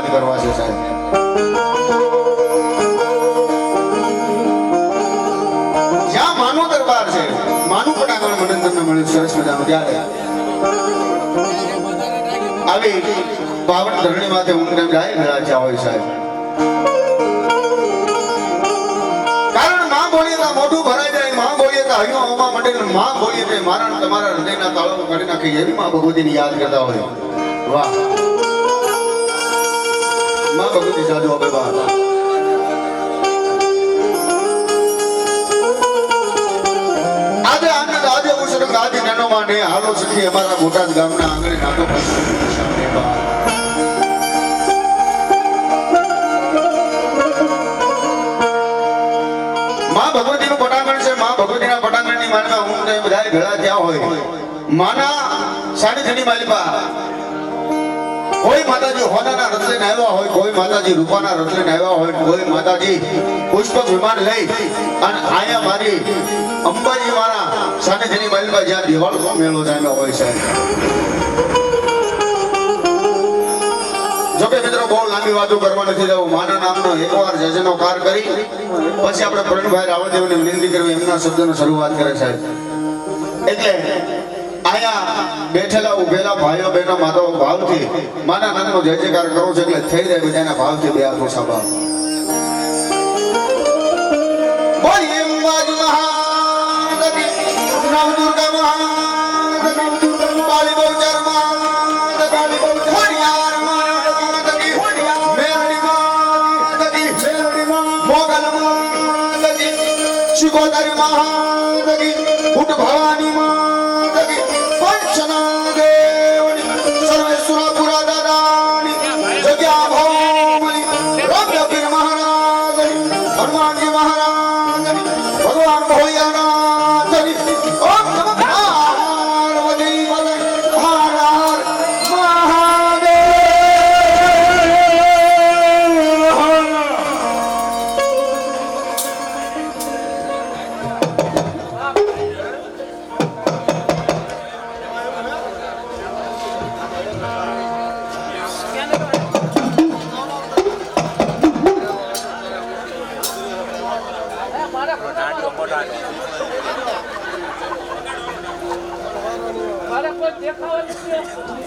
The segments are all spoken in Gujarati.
યાદ કરવા છે, સાહેબ. જ્યાં માનો દરબાર છે, માનું પટાગણ મને મળ્યું. સરસ મજાનું. ત્યારે આવી પાવન ધરણી માથે ઊંઘને જાય ભેળાચ્યા હોય, સાહેબ. કારણમાં બોલીએ તો મોઢું ભરાઈ જાય માં બોલીએ તો હૈયો હોવા માટે માં બોલીએ તો મારા તમારા હૃદયના તાળો કરી નાખે, એવી માં ભગવતીની યાદ કરતા હોય. વાહ. ભગવતી સાધુ બહારમાં પટાંગણ છે માં ભગવતીના પટાંગણની માનમાં હું ને બધા ભેળા થયા હોય માના સાનિધ્યની માલિપા કોઈ માતાજી હોનાના લઈને આવ્યા હોય, કોઈ માતાજી રૂપાના લઈને આવ્યા હોય, કોઈ માતાજી પુષ્પક વિમાન લઈ અને આયા મારી અંબાજી મારા સાનિધ્યની મહેલમાં જ્યાં દિવાળનો મેળો જામ્યો હોય છે. જોકે મિત્રો, બહુ લાંબી વાતો કરવા નથી જવું માના નામનો એકવાર જજનો કાર કરી, પછી આપણે પ્રવીણભાઈ રાવદેવને વિનંતી કરવી એમના શબ્દનો શરૂઆત કરે છે એટલે આયા બેઠેલા ઉભેલા ભાઈઓ બહેનો માતાઓ ભાવથી માના નામનો જય જયકાર કરો છો એટલે થઈ જાય બધાના ભાવથી બે હાથો સાંભળ બોલીએ અંબાજી મહાદેવી, નવદુર્ગા મહાદેવી, કાળી બહુચર મહાદેવી, ખોડિયાર મહાદેવી, મેરડી મહાદેવી, મોગલ મહાદેવી, શિકોતરી મહાદેવી, ভগবানকে মহারাজ ভগবান ভৈয়ান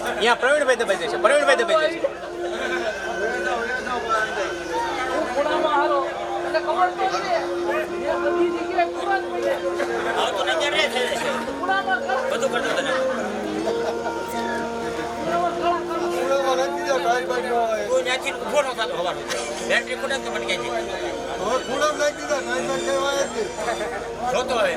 અહીંયા પ્રવીણભાઈ દબાઈ જશે પ્રવીણભાઈ દબાઈ જશે બધું કરતો તને ખૂણામાં કળા કરો. કોઈ ત્યાંથી ઊભો ન થતો હવાનો બેટરી ખૂટે તો મને કહે છે જોતો હવે